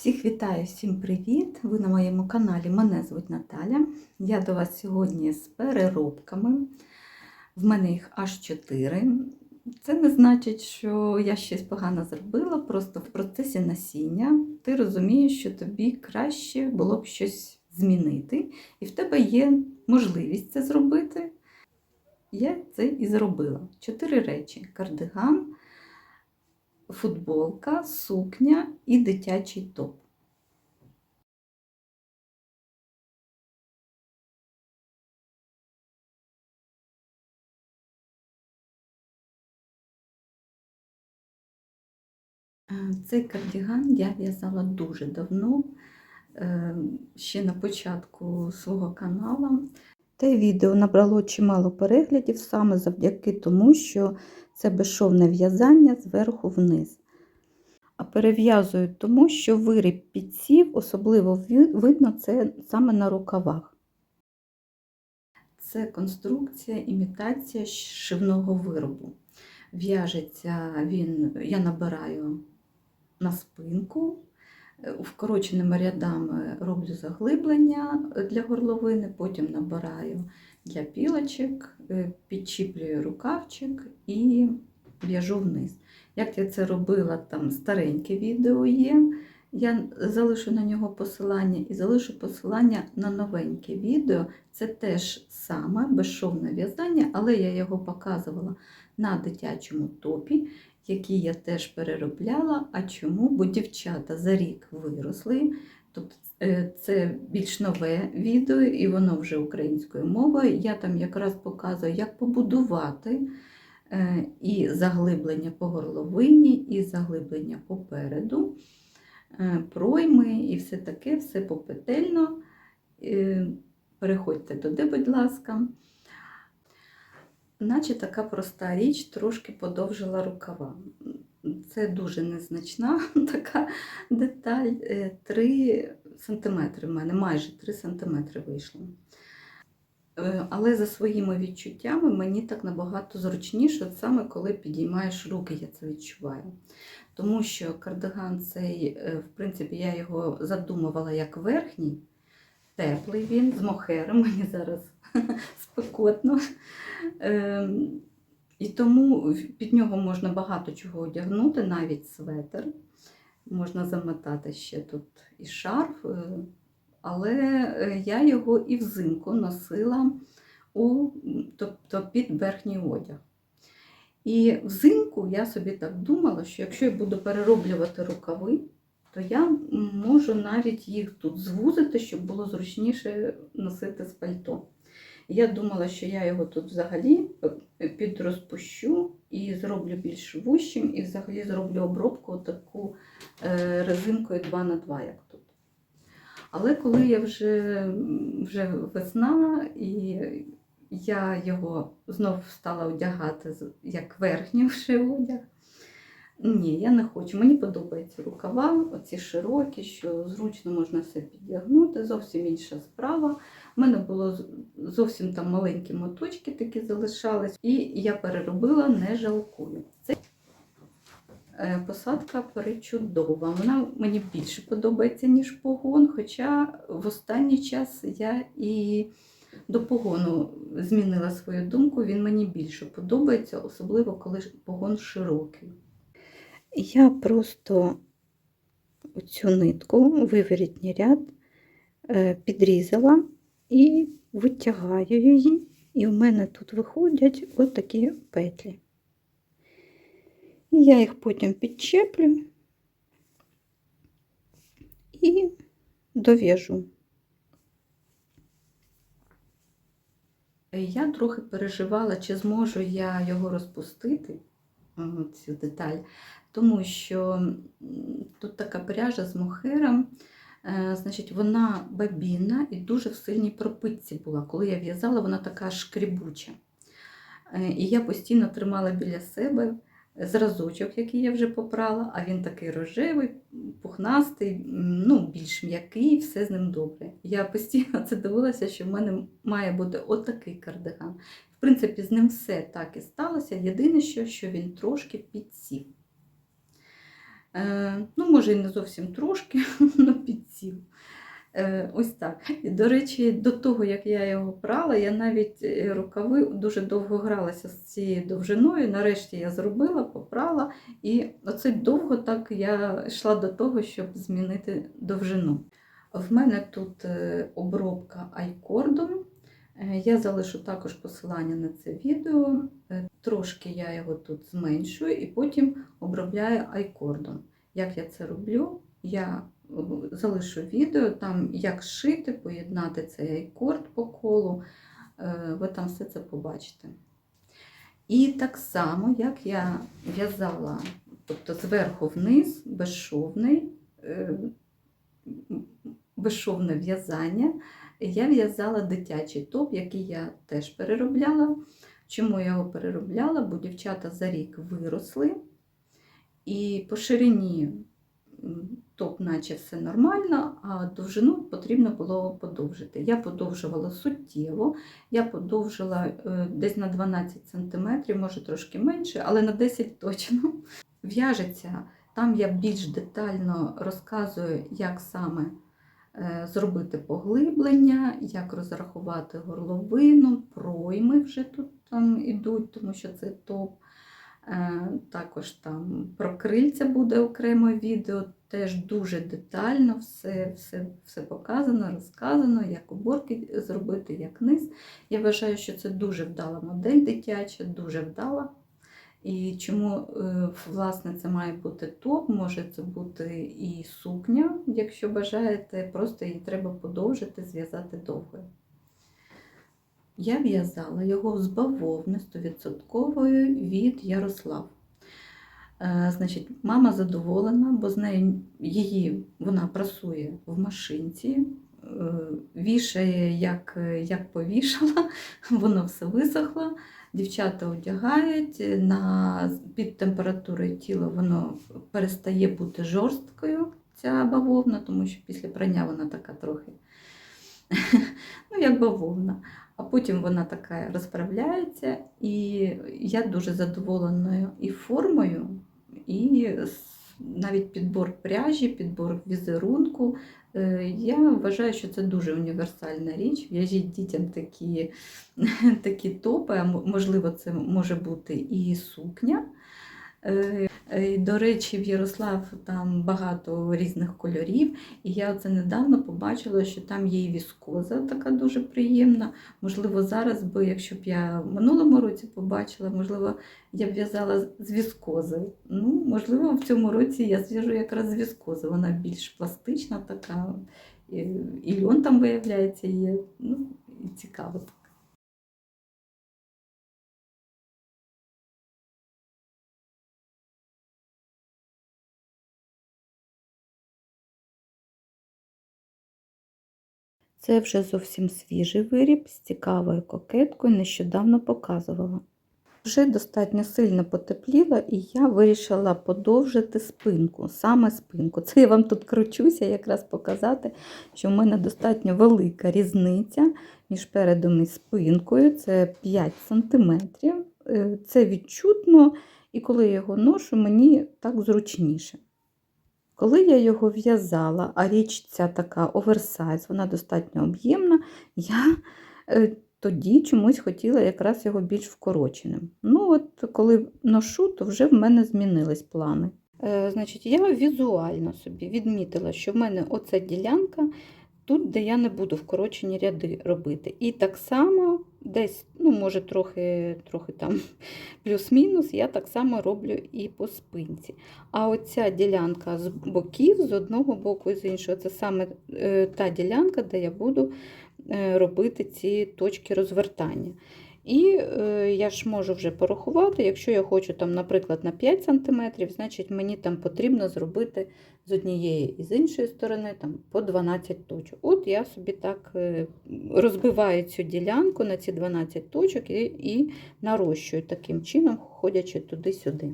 Всіх вітаю, всім привіт! Ви на моєму каналі. Мене звуть Наталя. Я до вас сьогодні з переробками. В мене їх аж 4. Це не значить, що я щось погано зробила, просто в процесі насіння ти розумієш, що тобі краще було б щось змінити, і в тебе є можливість це зробити. Я це і зробила. Чотири речі: кардиган футболка, сукня і дитячий топ. Е, Цей кардиган я в'язала дуже давно, е, ще на початку свого каналу. Те відео набрало чимало переглядів саме завдяки тому, що це безшовне в'язання зверху вниз. А перев'язують тому, що виріб підсів, особливо видно це саме на рукавах. Це конструкція, імітація шивного виробу. В'яжеться він, я набираю на спинку, вкороченими рядами роблю заглиблення для горловини, потім набираю для пілочок, підчіплюю рукавчик і в'яжу вниз. Як я це робила, там стареньке відео є. Я залишу на нього посилання і залишу посилання на новеньке відео. Це теж саме безшовне в'язання, але я його показувала на дитячому топі, який я теж переробляла. А чому? Бо дівчата за рік виросли. Тобто це більш нове відео, і воно вже українською мовою. Я там якраз показую, як побудувати. І заглиблення по горловині, і заглиблення попереду, пройми, і все таке, все попетельно. Переходьте туди, будь ласка. Наче така проста річ трошки подовжила рукава. Це дуже незначна така деталь. 3 см в мене, майже 3 см вийшло. Але за своїми відчуттями мені так набагато зручніше, саме коли підіймаєш руки, я це відчуваю. Тому що кардиган цей, в принципі, я його задумувала як верхній, теплий він, з мохером, мені зараз спекотно. І тому під нього можна багато чого одягнути, навіть светр. Можна замотати ще тут і шарф. Але я його і взимку носила у, тобто під верхній одяг. І взимку я собі так думала, що якщо я буду перероблювати рукави, то я можу навіть їх тут звузити, щоб було зручніше носити з пальто. Я думала, що я його тут взагалі підрозпущу і зроблю більш вущим, і взагалі зроблю обробку таку резинкою 2х2, як тут. Але коли я вже вже весна, і я його знов стала одягати як верхній вже одяг, ні, я не хочу. Мені подобаються рукава, оці широкі, що зручно можна все підтягнути, зовсім інша справа. У мене було зовсім там маленькі моточки такі залишались, і я переробила, не жалкую. Це Посадка причудова. Вона мені більше подобається, ніж погон, хоча в останній час я і до погону змінила свою думку, він мені більше подобається, особливо коли погон широкий. Я просто цю нитку, виворітній ряд, підрізала і витягаю її, і в мене тут виходять отакі петлі. І я їх потім підчеплю і дов'яжу. Я трохи переживала, чи зможу я його розпустити, цю деталь, тому що тут така пряжа з мохером, значить, вона бабінна і дуже в сильній пропитці була. Коли я в'язала, вона така шкрібуча. І я постійно тримала біля себе зразочок, який я вже попрала, а він такий рожевий, пухнастий, ну, більш м'який, все з ним добре. Я постійно це дивилася, що в мене має бути отакий кардиган. В принципі, з ним все так і сталося. Єдине, що, що він трошки підсів. Е, ну, може, і не зовсім трошки, але підсів. Е, ось так. До речі, до того, як я його прала, я навіть е, рукави дуже довго гралася з цією довжиною. Нарешті я зробила, попрала, і оце довго так я йшла до того, щоб змінити довжину. В мене тут обробка айкордом. Е, Я залишу також посилання на це відео. Е, Трошки я його тут зменшую і потім обробляю айкордом. Як я це роблю? Я е, залишу відео, там як шити, поєднати цей айкорд по колу. Ви там все це побачите. І так само, як я в'язала, тобто зверху вниз, безшовний, безшовне в'язання, я в'язала дитячий топ, який я теж переробляла. Чому я його переробляла? Бо дівчата за рік виросли, і по ширині топ, наче все нормально, а довжину потрібно було подовжити. Я подовжувала суттєво, я подовжила е, десь на 12 см, може трошки менше, але на 10 точно. В'яжеться, там я більш детально розказую, як саме зробити поглиблення, як розрахувати горловину, пройми вже тут там ідуть, тому що це топ. Е, Також там про крильця буде окреме відео, теж дуже детально все, все, все показано, розказано, як уборки зробити, як низ. Я вважаю, що це дуже вдала модель дитяча, дуже вдала. І чому, е, власне, це має бути топ, може це бути і сукня, якщо бажаєте, просто її треба подовжити, зв'язати довгою. Я в'язала його з бавовни 100% від Ярослав. Е, Значить, мама задоволена, бо з нею її вона прасує в машинці, е, вішає, як, як повішала, воно все висохло. Дівчата одягають на під температурою тіла воно перестає бути жорсткою, ця бавовна, тому що після прання вона така трохи, ну, як бавовна. А потім вона така розправляється, і я дуже задоволеною і формою, і навіть підбор пряжі, підбор візерунку. Е, Я вважаю, що це дуже універсальна річ. В'яжіть дітям такі, такі топи, можливо, це може бути і сукня. Е, е, До речі, в Ярослав там багато різних кольорів, і я це недавно побачила, що там є і віскоза, така дуже приємна. Можливо, зараз би, якщо б я в минулому році побачила, можливо, я б в'язала з віскози. Ну, можливо, в цьому році я зв'яжу якраз з віскози. Вона більш пластична така, і, льон там виявляється є. Ну, цікаво. Це вже зовсім свіжий виріб з цікавою кокеткою, нещодавно показувала. Вже достатньо сильно потепліло, і я вирішила подовжити спинку, саме спинку. Це я вам тут кручуся, якраз показати, що в мене достатньо велика різниця між передом і спинкою. Це 5 см. Це відчутно, і коли я його ношу, мені так зручніше. Коли я його в'язала, а річ ця така оверсайз, вона достатньо об'ємна, я е, тоді чомусь хотіла якраз його більш вкороченим. Ну, от коли ношу, то вже в мене змінились плани. Е, значить, я візуально собі відмітила, що в мене оця ділянка тут, де я не буду вкорочені ряди робити. І так само десь, ну, може, трохи, трохи там плюс-мінус, я так само роблю і по спинці. А оця ділянка з боків, з одного боку і з іншого, це саме е, та ділянка, де я буду е, робити ці точки розвертання. І е, я ж можу вже порахувати, якщо я хочу, там, наприклад, на 5 см, значить мені там потрібно зробити з однієї і з іншої сторони там, по 12 точок. От я собі так е, розбиваю цю ділянку на ці 12 точок і, і нарощую таким чином, ходячи туди-сюди.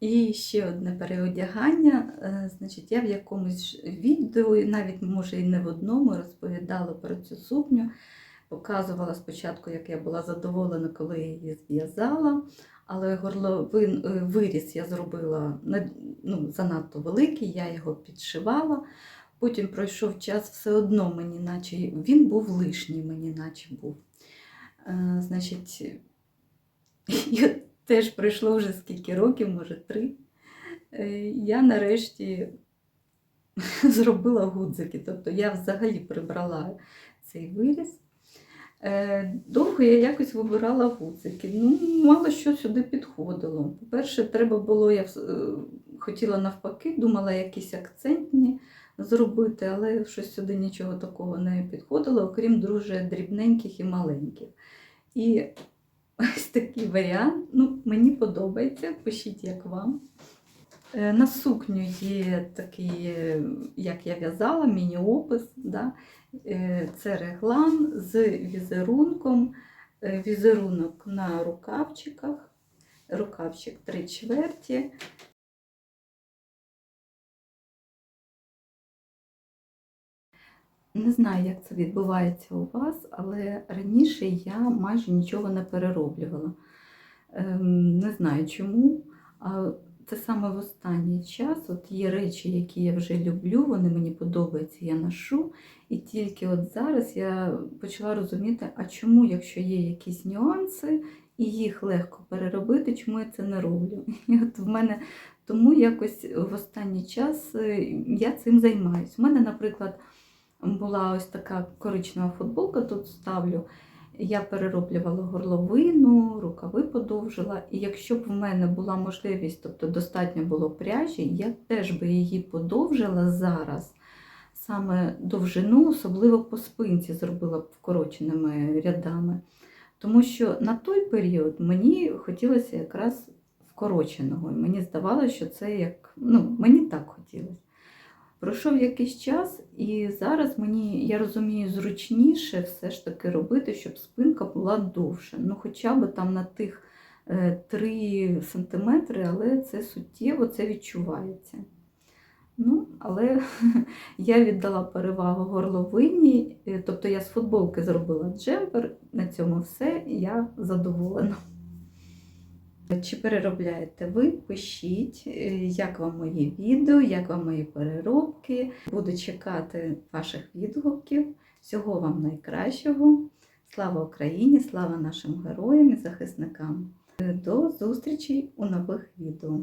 І ще одне переодягання. Е, Значить, я в якомусь відео, навіть може і не в одному, розповідала про цю сукню. Показувала спочатку, як я була задоволена, коли я її зв'язала. Але горловин е, виріс я зробила ну, занадто великий, я його підшивала. Потім пройшов час, все одно мені, наче він був лишній, мені наче був. Е, Значить, я теж пройшло вже скільки років, може три. Е, Я нарешті зробила гудзики. Тобто я взагалі прибрала цей виріс. Е, Довго я якось вибирала гудзики. Ну, мало що сюди підходило. По-перше, треба було, я е, хотіла навпаки, думала якісь акцентні зробити, але щось сюди нічого такого не підходило, окрім дуже дрібненьких і маленьких. І ось такий варіант. Ну, мені подобається. Пишіть, як вам. Е, На сукню є такий, е, як я в'язала, міні-опис. Да? Е, Це реглан з візерунком. Візерунок на рукавчиках, рукавчик три чверті. Не знаю, як це відбувається у вас, але раніше я майже нічого не перероблювала. Ем, Не знаю чому. Це саме в останній час. От є речі, які я вже люблю, вони мені подобаються, я ношу. І тільки от зараз я почала розуміти, а чому, якщо є якісь нюанси і їх легко переробити, чому я це не роблю? І от в мене тому якось в останній час е, я цим займаюся. У мене, наприклад, була ось така коричнева футболка, тут ставлю. Я перероблювала горловину, рукави подовжила. І якщо б в мене була можливість, тобто достатньо було пряжі, я теж би її подовжила зараз. Саме довжину, особливо по спинці, зробила б вкороченими рядами. Тому що на той період мені хотілося якраз вкороченого. Мені здавалося, що це як. Ну, мені так хотілося. Пройшов якийсь час, і зараз мені, я розумію, зручніше все ж таки робити, щоб спинка була довша. Ну, хоча б там на тих е, 3 см, але це суттєво це відчувається. Ну, але я віддала перевагу горловині, е, тобто я з футболки зробила джемпер, на цьому все, я задоволена. Чи переробляєте ви? Пишіть, е, як вам мої відео, як вам мої переробки. Буду чекати ваших відгуків. Всього вам найкращого. Слава Україні! Слава нашим героям і захисникам! До зустрічі у нових відео!